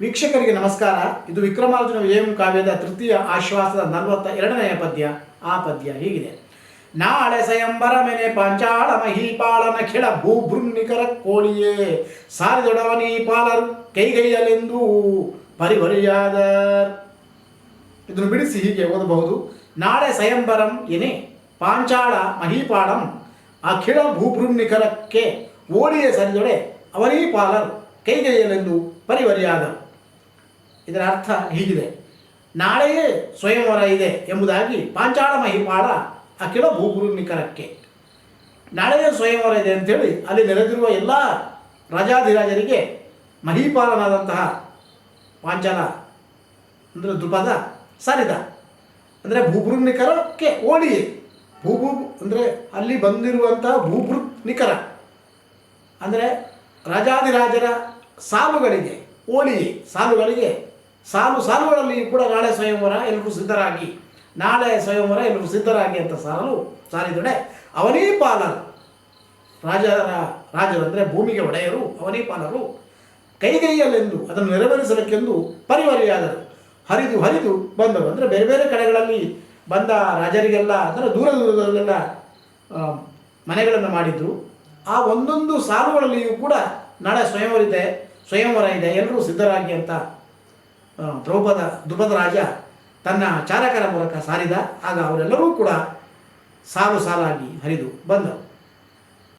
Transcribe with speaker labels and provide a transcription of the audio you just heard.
Speaker 1: ವೀಕ್ಷಕರಿಗೆ ನಮಸ್ಕಾರ. ಇದು ವಿಕ್ರಮಾರ್ಜುನ ವಿಜಯಂ ಕಾವ್ಯದ ತೃತೀಯ ಆಶ್ವಾಸದ ನಲವತ್ತ ಎರಡನೆಯ ಪದ್ಯ. ಆ ಪದ್ಯ ಹೀಗಿದೆ. ನಾಳೆ ಸಯಂಬರ ಮೆನೆ ಪಾಂಚಾಳ ಮಹೀಪಾಳನ ಖಿಳ ಭೂಭೃನ್ನಿಕರ ಕೋಳಿಯೇ, ಸಾರಿದೊಡವನಿ ಪಾಲರು ಕೈಗೈಯಲೆಂದು ಪರಿವರಿಯಾದರ್. ಇದನ್ನು ಬಿಡಿಸಿ ಹೀಗೆ ಓದಬಹುದು. ನಾಳೆ ಸಯಂಬರಂ ಎನೆ ಪಾಂಚಾಳ ಮಹೀಪಾಳಂ ಅಖಿಳ ಭೂಭೃನ್ನಿಕರಕ್ಕೆ ಓಡಿಯ ಸರಿದೊಡೆ ಅವರೀ ಪಾಲರು ಕೈಗೈಯಲೆಂದು ಪರಿವರಿಯಾದರು. ಇದರ ಅರ್ಥ ಹೀಗಿದೆ. ನಾಳೆಯೇ ಸ್ವಯಂವರ ಇದೆ ಎಂಬುದಾಗಿ ಪಾಂಚಾಳ ಮಹಿಪಾಳ ಭೂಗುರು ನಿಖರಕ್ಕೆ. ನಾಳೆಯೇ ಸ್ವಯಂವರ ಇದೆ ಅಂತೇಳಿ ಅಲ್ಲಿ ನೆಲೆದಿರುವ ಎಲ್ಲ ರಾಜಾಧಿರಾಜರಿಗೆ ಮಹಿಪಾಲನಾದಂತಹ ಪಾಂಚಾಲ ಅಂದರೆ ದ್ರುಪದ ಸಾರಿದ. ಅಂದರೆ ಭೂಭೃನಿಕರಕ್ಕೆ ಓಡಿ ಭೂಭೂ ಅಂದರೆ ಅಲ್ಲಿ ಬಂದಿರುವಂತಹ ಭೂಭೃ ನಿಖರ. ಅಂದರೆ ರಾಜಾದಿರಾಜರ ಸಾಲುಗಳಿಗೆ ಓಡಿ ಸಾಲುಗಳಿಗೆ ಸಾಲು ಸಾಲುಗಳಲ್ಲಿ ಕೂಡ ನಾಳೆ ಸ್ವಯಂವರ ಎಲ್ಲರೂ ಸಿದ್ಧರಾಗಿ, ನಾಳೆ ಸ್ವಯಂವರ ಎಲ್ಲರೂ ಸಿದ್ಧರಾಗಿ ಅಂತ ಸಾಲು ಸಾಲಿದೊಡೆ ಅವನೇ ಪಾಲರು. ರಾಜರ ರಾಜರು ಅಂದರೆ ಭೂಮಿಗೆ ಒಡೆಯರು, ಅವನೇ ಪಾಲರು. ಕೈಗೈಯಲ್ಲೆಂದು ಅದನ್ನು ನೆರವೇರಿಸಬೇಕೆಂದು ಪರಿವರಿಯಾದರು. ಹರಿದು ಹರಿದು ಬಂದರು. ಅಂದರೆ ಬೇರೆ ಬೇರೆ ಕಡೆಗಳಲ್ಲಿ ಬಂದ ರಾಜರಿಗೆಲ್ಲ, ಅಂದರೆ ದೂರ ದೂರದಲ್ಲೆಲ್ಲ ಮನೆಗಳನ್ನು ಮಾಡಿದ್ರು. ಆ ಒಂದೊಂದು ಸಾಲುಗಳಲ್ಲಿಯೂ ಕೂಡ ನಾಳೆ ಸ್ವಯಂವರ ಇದೆ ಸ್ವಯಂವರ ಇದೆ, ಎಲ್ಲರೂ ಸಿದ್ಧರಾಗಿ ಅಂತ ದ್ರೌಪದ ದ್ರುಪದ ರಾಜ ತನ್ನ ಚಾರಕರ ಮೂಲಕ ಸಾರಿದ. ಆಗ ಅವರೆಲ್ಲರೂ ಕೂಡ ಸಾಲು ಸಾಲಾಗಿ ಹರಿದು ಬಂದರು.